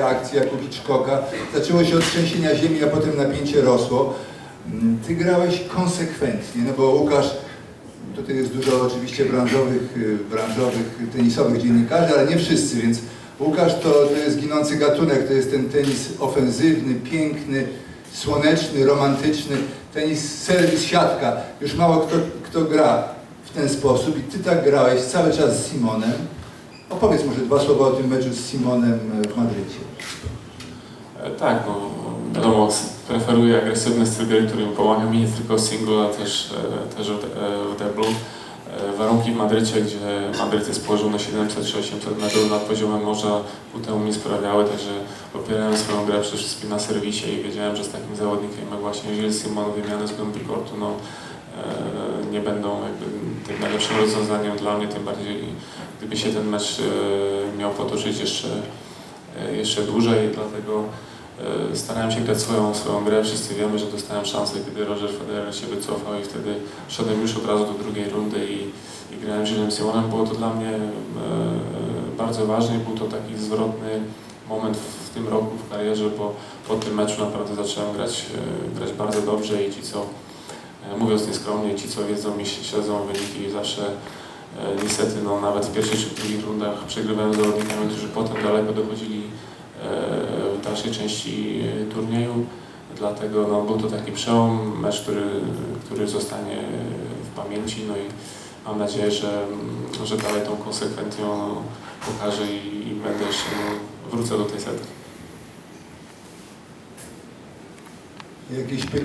akcji jak u Hitchcocka. Zaczęło się od trzęsienia ziemi, a potem napięcie rosło. Mm, Ty grałeś konsekwentnie, no bo Łukasz, tutaj jest dużo oczywiście branżowych, y, branżowych tenisowych dziennikarzy, ale nie wszyscy, więc Łukasz to, to jest ginący gatunek, to jest ten tenis ofensywny, piękny, słoneczny, romantyczny, tenis serwis, siatka. Już mało kto, kto gra w ten sposób i ty tak grałeś cały czas z Simonem. Opowiedz może dwa słowa o tym meczu z Simonem e, w Madrycie. E, Tak, no wiadomo, preferuję agresywny styl gry, który pomaga mi nie tylko w singlu, ale też, też w, de- w deblu. Warunki w Madrycie, gdzie Madryt jest położony 700 czy 800 metrów nad poziomem morza, ku temu mi sprawiały, także opierałem swoją grę przede wszystkim na serwisie i wiedziałem, że z takim zawodnikiem jak właśnie Gilles Simon wymiany z głębi kortu, no, nie będą jakby tym najlepszym rozwiązaniem dla mnie, tym bardziej gdyby się ten mecz e, miał potoczyć jeszcze, e, jeszcze dłużej, dlatego e, starałem się grać swoją, swoją grę. Wszyscy wiemy, że dostałem szansę, kiedy Roger Federer się wycofał i wtedy szedłem już od razu do drugiej rundy i, i grałem z Simonem. Było to dla mnie bardzo ważne i był to taki zwrotny moment w, tym roku w karierze, bo po tym meczu naprawdę zacząłem grać, grać bardzo dobrze i ci, co mówiąc nieskromnie, ci, co wiedzą i śledzą wyniki zawsze E, Niestety, no, nawet w pierwszych czy drugich rundach przegrywałem z zawodnikami, którzy potem daleko dochodzili e, w dalszej części e, turnieju. Dlatego no, był to taki przełom, mecz, który, który zostanie w pamięci. No i mam nadzieję, że, że dalej tą konsekwencją pokażę i, i będę jeszcze no, wrócę do tej setki. Jakieś pytania?